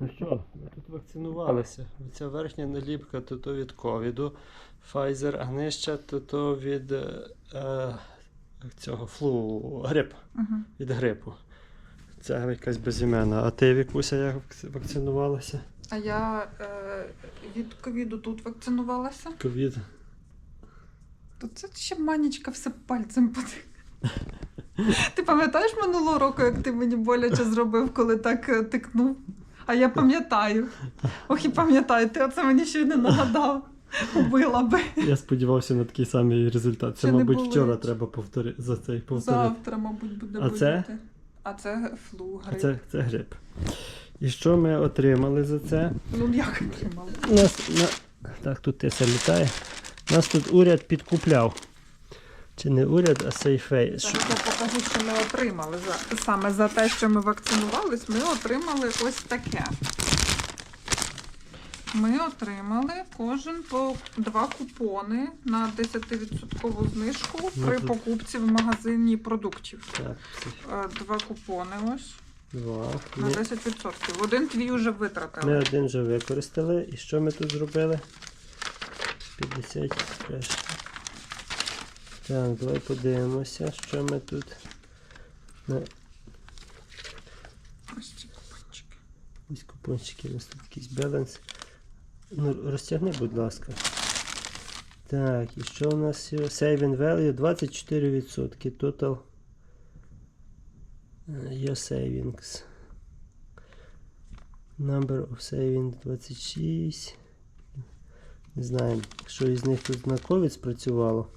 Ну що, ми тут вакцинувалися. Ця верхня наліпка то, то від ковіду. Pfizer, а нижча то, то від е, е, цього флу, грип, Угу. від грипу. Це якась безіменна. А ти Вікуся як вакцинувалася? А я е, від ковіду тут вакцинувалася. Ковід. То це ще манічка все пальцем потик. Ти пам'ятаєш минулого року, як ти мені боляче зробив, коли так е, тикнув? А я пам'ятаю. Ох, і пам'ятаю, ти оце мені ще й не нагадав. Убила би. Я сподівався на такий самий результат. Це, Ще не мабуть, болить. вчора треба повторити за цей повторити. Завтра, мабуть, буде А це? боліти. А це флу, А грип. Це, це грип. І що ми отримали за це? Ну як отримали? Нас, на... Так, тут тиса літає. Нас тут уряд підкупляв. Чи не уряд, а сейфей. Зараз я покажу, що ми отримали. За, саме за те, що ми вакцинувались, ми отримали ось таке. Ми отримали кожен по два купони на 10% знижку Ну, при тут- покупці в магазині продуктів. Так, Е, Два купони ось два. на Ми, 10%. Один твій вже витратили. ми один вже використали. І що ми тут зробили? 50 теж. Так, давай подивимося, що ми тут. Ось ці купончики. Ось купончики, у нас тут якийсь баланс. Ну, розтягни, будь ласка. Так, і що у нас? Saving value 24%. Total е, your savings. Number of savings 26. Не знаю, що із них тут на COVID спрацювало.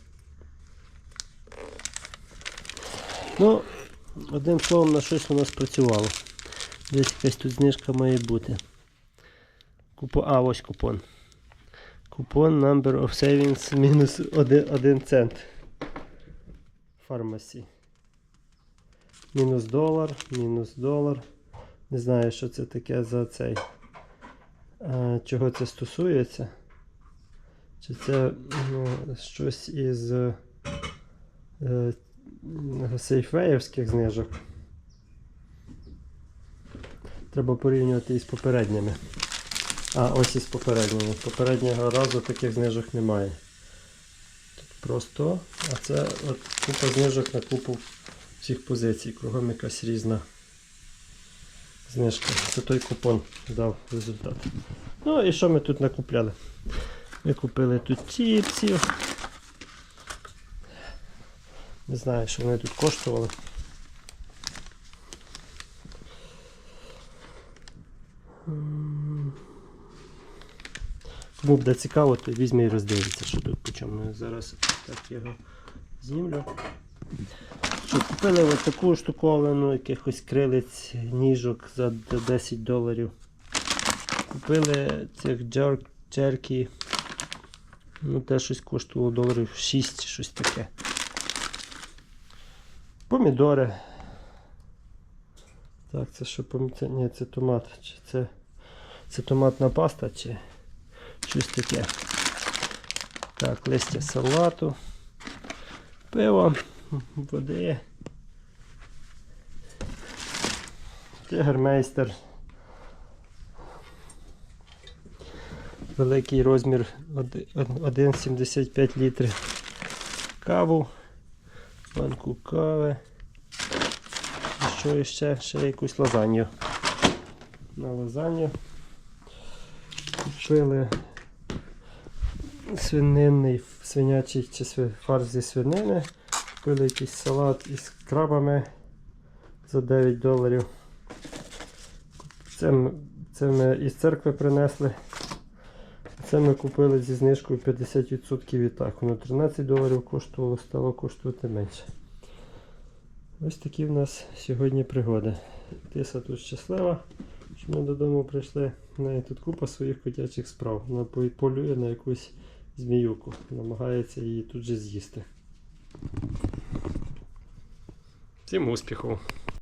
Ну, одним словом, на щось воно спрацювало. Десь якась тут знижка має бути. Купон. А, ось купон. Купон number of savings мінус 1 цент. Фармасі. Мінус долар, мінус долар. Не знаю, що це таке за цей. А, чого це стосується? Чи це ну, щось із е, сейфвеївських знижок? Треба порівнювати із попередніми. А, ось із попередніми. Попереднього разу таких знижок немає. Тут просто, а це от купа знижок на купу всіх позицій. Кругом якась різна знижка. Це той купон дав результат. Ну і що ми тут накупляли? Ми купили тут чіпсів. Не знаю, що вони тут коштували. Кому буде цікаво, то візьме і роздивиться, що тут по чому. Я Зараз так його знімлю. Купили ось таку штуковину, якихось крилиць, ніжок за 10 доларів. Купили цих джер, джеркі. Ну, те щось коштувало доларів 6 щось таке. Помідори. Так, це що помідори? Ні, це томат. Чи це, це томатна паста, чи щось таке. Так, листя салату, пиво, води. Тигермейстер. Великий розмір 1,75 літрів. Каву, банку кави. І що ще? Ще якусь лазанью. На лазанью. Купили свининний, свинячий чи фарш зі свинини. Купили якийсь салат із крабами за 9 доларів. Це, це ми із церкви принесли. Це ми купили зі знижкою 50% відтак. Воно 13 доларів коштувало, стало коштувати менше. Ось такі в нас сьогодні пригоди. Тиса тут щаслива, що ми додому прийшли. В неї тут купа своїх котячих справ. Вона полює на якусь зміюку, намагається її тут же з'їсти. Всім успіху!